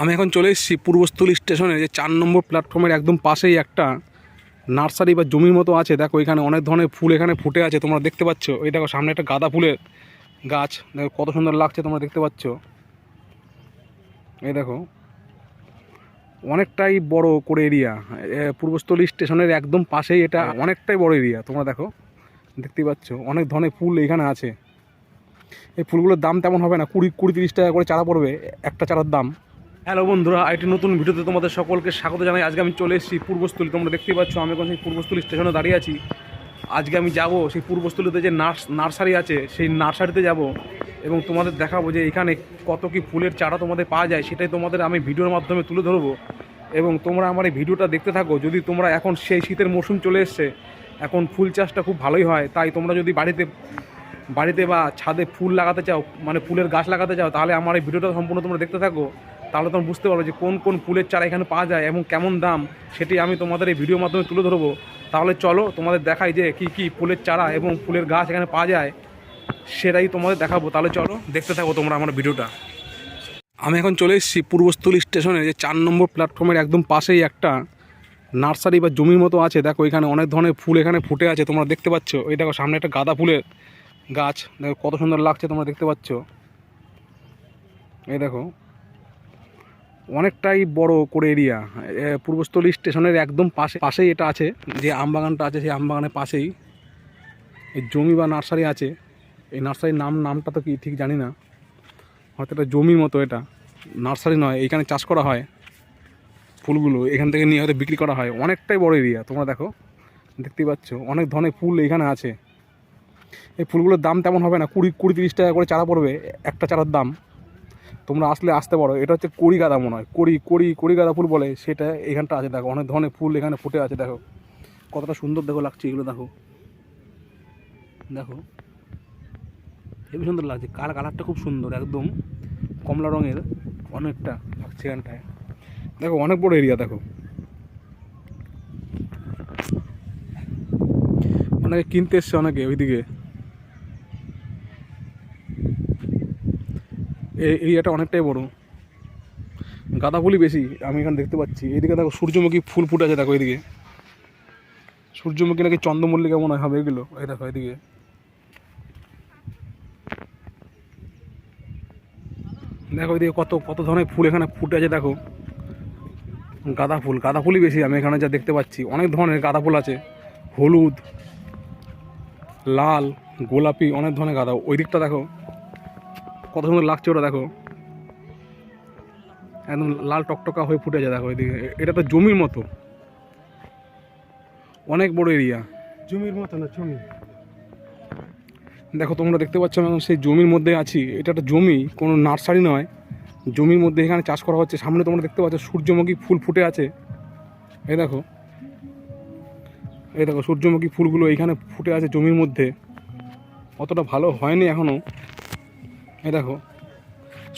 আমি এখন চলে এসেছি পূর্বস্থলী স্টেশনে, যে চার নম্বর প্ল্যাটফর্মের একদম পাশেই একটা নার্সারি বা জমির মতো আছে। দেখো, এখানে অনেক ধরনের ফুল এখানে ফুটে আছে, তোমরা দেখতে পাচ্ছ। এই দেখো, সামনে একটা গাঁদা ফুলের গাছ। দেখো, কত সুন্দর লাগছে, তোমরা দেখতে পাচ্ছ। এই দেখো, অনেকটাই বড় করে এরিয়া। পূর্বস্থলী স্টেশনের একদম পাশেই এটা অনেকটাই বড় এরিয়া, তোমরা দেখো দেখতেই পাচ্ছ। অনেক ধরনের ফুল এখানে আছে। এই ফুলগুলোর দাম তেমন হবে না, কুড়ি কুড়ি তিরিশ টাকা করে চারা পড়বে, একটা চারার দাম। হ্যালো বন্ধুরা একটি নতুন ভিডিওতে তোমাদের সকলকে স্বাগত জানাই। আজকে আমি চলে এসেছি পূর্বস্থলী, তোমরা দেখতেই পাচ্ছ আমি এখন সেই পূর্বস্থলী স্টেশনে দাঁড়িয়ে আছি। আজকে আমি যাব সেই পূর্বস্থলীতে যে নার্স, নার্সারি আছে, সেই নার্সারিতে যাব এবং তোমাদের দেখাবো যে এখানে কত কি ফুলের চারা তোমাদের পাওয়া যায়, সেটাই তোমাদের আমি ভিডিওর মাধ্যমে তুলে ধরবো। এবং তোমরা আমার এই ভিডিওটা দেখতে থাকো, যদি তোমরা এখন সেই শীতের মরশুম চলে এসছে, এখন ফুল চাষটা খুব ভালোই হয়, তাই তোমরা যদি বাড়িতে বাড়িতে বা ছাদে ফুল লাগাতে চাও মানে ফুলের গাছ লাগাতে চাও, তাহলে আমার এই ভিডিওটা সম্পূর্ণ তোমরা দেখতে থাকো। তাহলে তোমরা বুঝতে পারবে যে কোন কোন ফুলের চারা এখানে পাওয়া যায় এবং কেমন দাম, সেটি আমি তোমাদের এই ভিডিওর মাধ্যমে তুলে ধরবো। তাহলে চলো তোমাদের দেখাই যে কি কি ফুলের চারা এবং ফুলের গাছ এখানে পাওয়া যায়, সেটাই তোমাদের দেখাবো। তাহলে চলো দেখতে থাকো তোমরা আমার ভিডিওটা আমি এখন চলে এসেছি পূর্বস্থলী স্টেশনে, যে চার নম্বর প্ল্যাটফর্মের একদম পাশেই একটা নার্সারি বা জমির মতো আছে। দেখো, এখানে অনেক ধরনের ফুল এখানে ফুটে আছে, তোমরা দেখতে পাচ্ছ। এই দেখো, সামনে একটা গাঁদা ফুলের গাছ। দেখো, কত সুন্দর লাগছে, তোমরা দেখতে পাচ্ছ। এই দেখো অনেকটাই বড় করে এরিয়া। পূর্বস্থলী স্টেশনের একদম পাশে পাশেই এটা আছে। যে আমবাগানটা আছে, সেই আমবাগানের পাশেই। এই জমি বা নার্সারি আছে। এই নার্সারির নাম, নামটা তো কি ঠিক জানি না। হয়তো এটা জমির মতো এটা। নার্সারি নয়, এইখানে চাষ করা হয় ফুলগুলো। এখান থেকে নিয়ে হয়তো বিক্রি করা হয়। অনেকটাই বড় এরিয়া, তোমরা দেখো। দেখতেই পাচ্ছ, অনেক ধরনের ফুল এখানে আছে। এই ফুলগুলোর দাম তেমন হবে না। কুড়ি কুড়ি তিরিশ টাকা করে চারা পড়বে, একটা চারার দাম। তোমরা আসলে আসতে পারো। এটা হচ্ছে কড়ি গাঁদা মনে হয়। কড়ি কড়ি কড়ি গাঁদা ফুল বলে, সেটা এখানটা আছে, দেখো। অনেক ধরনের ফুল এখানে ফুটে আছে, দেখো। কতটা সুন্দর দেখো লাগছে এগুলো, দেখো। দেখো। হেবি সুন্দর লাগছে। কার কালারটা খুব সুন্দর, একদম। কমলা রঙের অনেকটা লাগছে এখানটায়। দেখো, অনেক বড় এরিয়া দেখো। অনেকে কিনতে এসছে, অনেকে ওইদিকে এরিয়াটা অনেকটাই বড়। গাঁদা ফুলই বেশি, আমি এখানে দেখতে পাচ্ছি। এদিকে দেখো সূর্যমুখী ফুল ফুটে আছে দেখো এদিকে। সূর্যমুখী নাকি চন্দ্রমল্লিকা মনে হয়, হবে এগুলো? এই দেখো এদিকে। দেখো এদিকে কত কত ধরনের ফুল এখানে ফুটে আছে দেখো। গাঁদা ফুল গাঁদা ফুলই বেশি, আমি এখানে যা দেখতে পাচ্ছি। অনেক ধরনের গাঁদা ফুল আছে। হলুদ, লাল, গোলাপি, অনেক ধরনের গাঁদা ওই দিকটা দেখো। কত সুন্দর লাগছে ওটা দেখো। একদম লাল টকটকা হয়ে ফুটে আছে দেখো এদিকে। এটা তো জমির মতো। অনেক বড় এরিয়া। জমির মতো না জমি। দেখো তোমরা দেখতে পাচ্ছ আমি সেই জমির মধ্যে আছি। এটা একটা জমি কোনো নার্সারি নয়। জমির মধ্যে এখানে চাষ করা হচ্ছে। সামনে তোমরা দেখতে পাচ্ছ সূর্যমুখী ফুল ফুটে আছে। এই দেখো। এই দেখো সূর্যমুখী ফুলগুলো এইখানে ফুটে আছে জমির মধ্যে। অতটা ভালো হয়নি এখনও এই দেখো,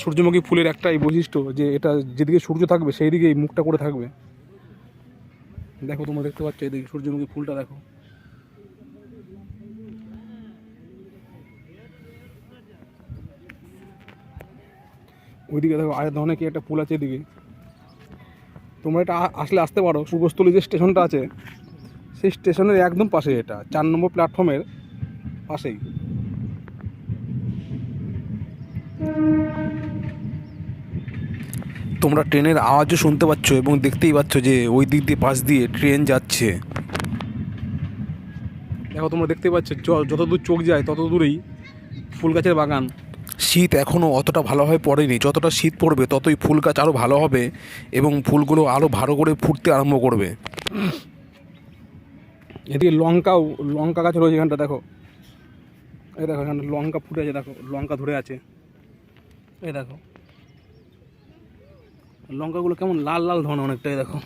সূর্যমুখী ফুলের একটাই বৈশিষ্ট্য যে এটা যেদিকে সূর্য থাকবে সেই দিকেই মুখটা করে থাকবে। দেখো তোমরা দেখতে পাচ্ছ এদিকে সূর্যমুখী ফুলটা, দেখো। ওইদিকে দেখো আর ধরনের কি একটা ফুল আছে এদিকে। তোমরা এটা আসলে আসতে পারো, পূর্বস্থলী যে স্টেশনটা আছে, সেই স্টেশনের একদম পাশে এটা, চার নম্বর প্ল্যাটফর্মের পাশেই। তোমরা ট্রেনের আওয়াজও শুনতে পাচ্ছ এবং দেখতেই পাচ্ছ যে ওই দিক দিয়ে, পাশ দিয়ে ট্রেন যাচ্ছে। দেখো, তোমরা দেখতে পাচ্ছ যত দূর চোখ যায় তত দূরেই ফুল গাছের বাগান। শীত এখনও অতটা ভালোভাবে পড়েনি। যতটা শীত পড়বে, ততই ফুল গাছ আরও ভালো হবে এবং ফুলগুলো আরও ভালো করে ফুটতে আরম্ভ করবে। এদিকে লঙ্কাও, লঙ্কা গাছ রয়েছে এখানটা, দেখো। এই দেখো এখানে লঙ্কা ফুটে আছে, দেখো, লঙ্কা ধরে আছে। এই দেখো। লঙ্কাগুলো কেমন লাল লাল ধরনের অনেকটাই, দেখো।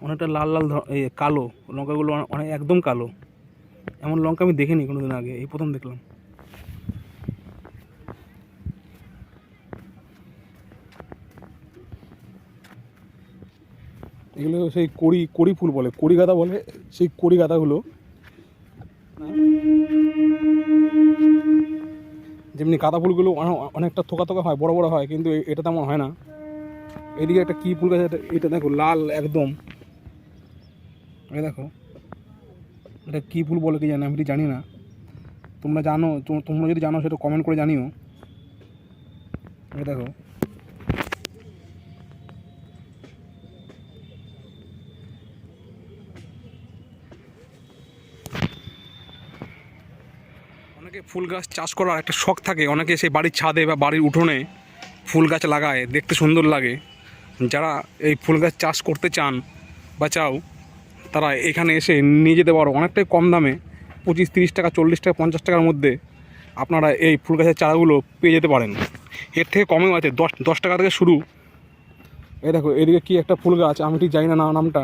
অনেকটা লাল লাল এই কালো, লঙ্কাগুলো অনে- অনেক একদম কালো। এমন লঙ্কা আমি দেখিনি কোনোদিন আগে, এই প্রথম দেখলাম। এগুলো সেই কড়ি কড়ি ফুল বলে কড়ি গাঁদা বলে, সেই কড়ি গাঁদাগুলো যেমনি গাঁদা ফুলগুলো অনেকটা থোকা থোকা হয়, বড় বড় হয়, কিন্তু এটা তেমন হয় না। এদিকে একটা কী ফুল গাছ এটা- দেখো, লাল একদম। এই দেখো, এটা কী ফুল বলে কি জানি, আমি জানি না। তোমরা জানো তোমরা যদি জানো সেটা কমেন্ট করে জানিও। এই দেখো অনেকে ফুল গাছ চাষ করার একটা শখ থাকে। অনেকে সেই বাড়ির ছাদে বা বাড়ির উঠোনে ফুল গাছ লাগায়, দেখতে সুন্দর লাগে। যারা এই ফুল গাছ চাষ করতে চান বা চাও, তারা এখানে এসে নিয়ে যেতে পারো। অনেকটাই কম দামে, পঁচিশ, তিরিশ টাকা, চল্লিশ টাকা, পঞ্চাশ টাকার মধ্যে আপনারা এই ফুল গাছের চারাগুলো পেয়ে যেতে পারেন। এর থেকে কমেও আছে, দশ দশ টাকা থেকে শুরু। এই দেখো, এদিকে কি একটা ফুল গাছ, আমি ঠিক জানি না নামটা।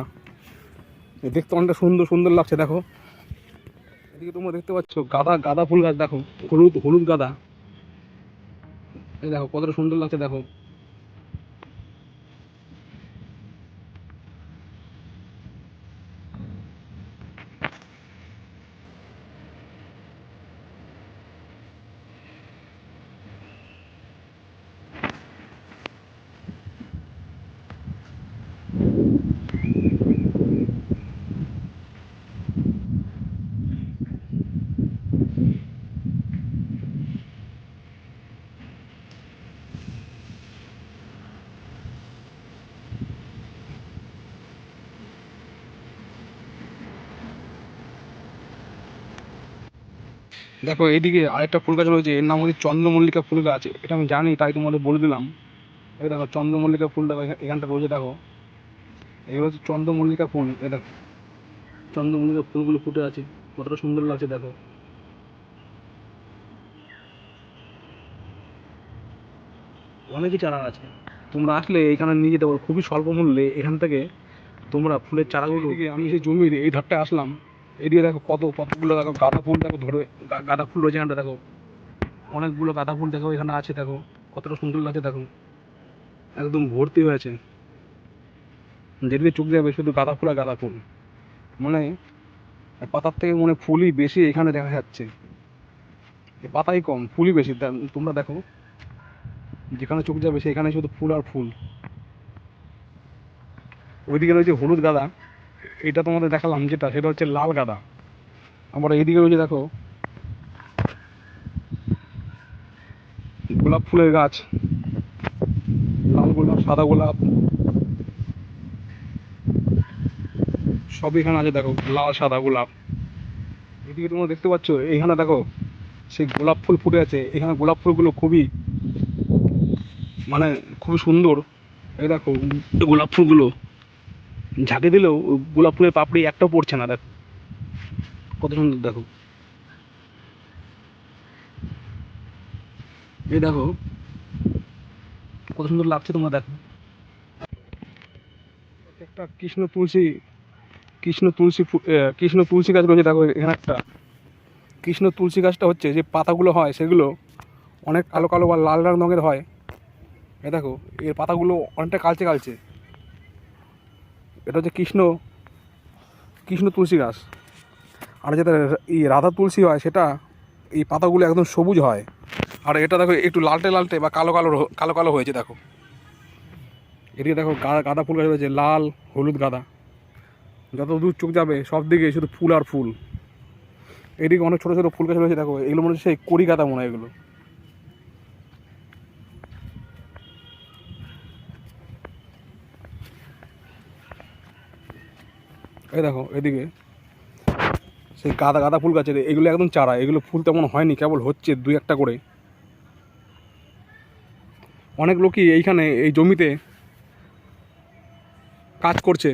দেখতে অনেকটা সুন্দর সুন্দর লাগছে, দেখো। এদিকে তোমরা দেখতে পাচ্ছ গাদা গাদা ফুল গাছ, দেখো, হলুদ হলুদ গাদা। এই দেখো, কতটা সুন্দর লাগছে, দেখো। দেখো, এইদিকে আরেকটা ফুল গাছ রয়েছে এর নাম হচ্ছে চন্দ্রমল্লিকা ফুল গাছ এটা আমি জানি, তাই তোমাদের বলে দিলাম। এই দেখো, চন্দ্রমল্লিকা ফুল দেখো এখানটা রয়েছে, দেখো। এগুলো হচ্ছে চন্দ্রমল্লিকা ফুল, এই দেখো। চন্দ্রমল্লিকা ফুলগুলো ফুটে আছে, কতটা সুন্দর লাগছে, দেখো। অনেকই চারা আছে। তোমরা আসলে এখানে নিয়ে যেতে পারো, খুবই স্বল্প মূল্যে। এখান থেকে তোমরা ফুলের চারাগুলো আমি সেই জমির এই ধারটায় আসলাম। এদিকে দেখো কত, কতগুলো দেখো গাঁদা ফুল দেখো ধরে গাঁদা ফুল রয়েছে এখানটা দেখো। অনেকগুলো গাঁদা ফুল দেখো এখানে আছে দেখো, কতটা সুন্দর লাগছে দেখো। একদম ভর্তি হয়েছে। যেদিকে চোখ যাবে শুধু গাঁদা ফুল আর গাঁদা ফুল। মানে পাতার থেকে মনে ফুলই বেশি এখানে দেখা যাচ্ছে। পাতাই কম, ফুলই বেশি। তোমরা দেখো, যেখানে চোখ যাবে সেখানে শুধু ফুল আর ফুল। ওইদিকে রয়েছে হলুদ গাঁদা। এটা তোমাদের দেখালাম যেটা, সেটা হচ্ছে লাল গাঁদা। আবার এইদিকে রয়েছে, দেখো। গোলাপ ফুলের গাছ। লাল গোলাপ, সাদা গোলাপ। সব এখানে আছে, দেখো, লাল, সাদা গোলাপ। এদিকে তোমরা দেখতে পাচ্ছ, এইখানে দেখো, সেই গোলাপ ফুল ফুটে আছে। এখানে গোলাপ ফুলগুলো খুবই মানে খুবই সুন্দর। এই দেখো, গোলাপ ফুলগুলো। ঝাঁকে দিলেও গোলাপ ফুলের পাপড়ি একটাও পড়ছে না, দেখো। কত সুন্দর, দেখো। এই দেখো, কত সুন্দর লাগছে তোমরা দেখো। একটা কৃষ্ণ তুলসী কৃষ্ণ তুলসী কৃষ্ণ তুলসী গাছ রয়েছে, দেখো এখানে একটা। কৃষ্ণ তুলসী গাছটা হচ্ছে, যে পাতাগুলো হয়, সেগুলো অনেক কালো কালো বা লাল লাল রঙের হয়। এ দেখো, এর পাতাগুলো অনেকটা কালচে কালচে। এটা হচ্ছে কৃষ্ণ কৃষ্ণ তুলসী গাছ। আর যেটা এই রাধা তুলসী হয়, সেটা এই পাতাগুলো একদম সবুজ হয়। আর এটা দেখো, একটু লালটে লালটে বা কালো কালো কালো কালো হয়েছে, দেখো। এদিকে দেখো গাঁদা ফুল গাছ রয়েছে, লাল, হলুদ গাঁদা। যত দূর চোখ যাবে, সব দিকে শুধু ফুল আর ফুল। এদিকে অনেক ছোটো ছোটো ফুল গাছ রয়েছে, দেখো। এগুলো মনে হচ্ছে সেই কড়ি গাঁদা মনে হয় এগুলো। এই দেখো, এদিকে। সেই গাঁদা গাঁদা ফুল গাছের এগুলো একদম চারা, এগুলো ফুল তেমন হয়নি, কেবল হচ্ছে দুই একটা করে। অনেক লোকই এইখানে, এই জমিতে কাজ করছে।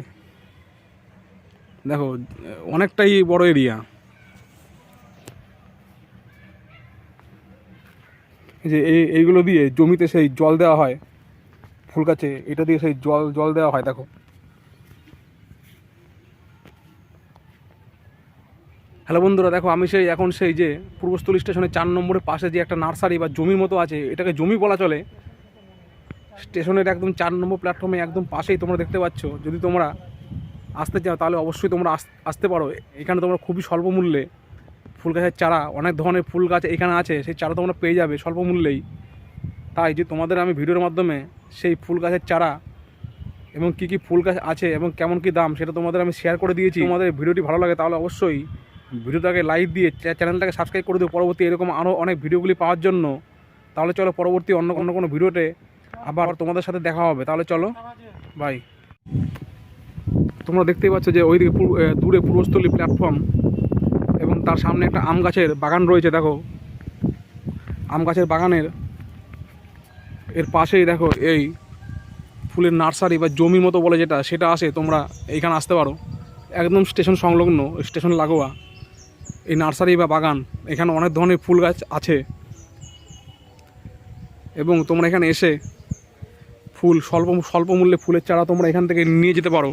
দেখো, অনেকটাই বড় এরিয়া। যে এই, এইগুলো দিয়ে জমিতে সেই জল দেওয়া হয়, ফুল গাছে, এটা দিয়ে সেই জল জল দেওয়া হয়, দেখো। হ্যালো বন্ধুরা, দেখো আমি সেই এখন সেই যে পূর্বস্থলী স্টেশনের চার নম্বরের পাশে যে একটা নার্সারি বা জমির মতো আছে, এটাকে জমি বলা চলে। স্টেশনের একদম চার নম্বর প্ল্যাটফর্মে একদম পাশেই তোমরা দেখতে পাচ্ছ। যদি তোমরা আসতে চাও, তাহলে অবশ্যই তোমরা আস- আসতে পারো। এখানে তোমরা খুবই স্বল্প মূল্যে ফুল গাছের চারা, অনেক ধরনের ফুল গাছ এখানে আছে, সেই চারা তোমরা পেয়ে যাবে স্বল্প মূল্যেই। তাই যে তোমাদের আমি ভিডিওর মাধ্যমে সেই ফুল গাছের চারা এবং কী কী ফুল গাছ আছে এবং কেমন কী দাম, সেটা তোমাদের আমি শেয়ার করে দিয়েছি। তোমাদের ভিডিওটি ভালো লাগে, তাহলে অবশ্যই ভিডিওটাকে লাইক দিয়ে চ্যানেলটাকে সাবস্ক্রাইব করে দিও। পরবর্তী এরকম আরও অনেক ভিডিওগুলি পাওয়ার জন্য। তাহলে চলো পরবর্তী অন্য অন্য কোনো ভিডিওতে আবার তোমাদের সাথে দেখা হবে। তাহলে চলো বাই তোমরা দেখতেই পাচ্ছ যে ওইদিকে দূরে পূর্বস্থলী প্ল্যাটফর্ম এবং তার সামনে একটা আম গাছের বাগান রয়েছে, দেখো। আম গাছের বাগানের এর পাশেই দেখো এই ফুলের নার্সারি বা জমি মতো বলে যেটা, সেটা আসে, তোমরা এইখানে আসতে পারো। একদম স্টেশন সংলগ্ন, স্টেশন লাগোয়া। এই নার্সারি বা বাগান, এখানে অনেক ধরনের ফুল গাছ আছে। এবং তোমরা এখানে এসে ফুল, স্বল্প স্বল্প মূল্যে ফুলের চারা তোমরা এখান থেকে নিয়ে যেতে পারো।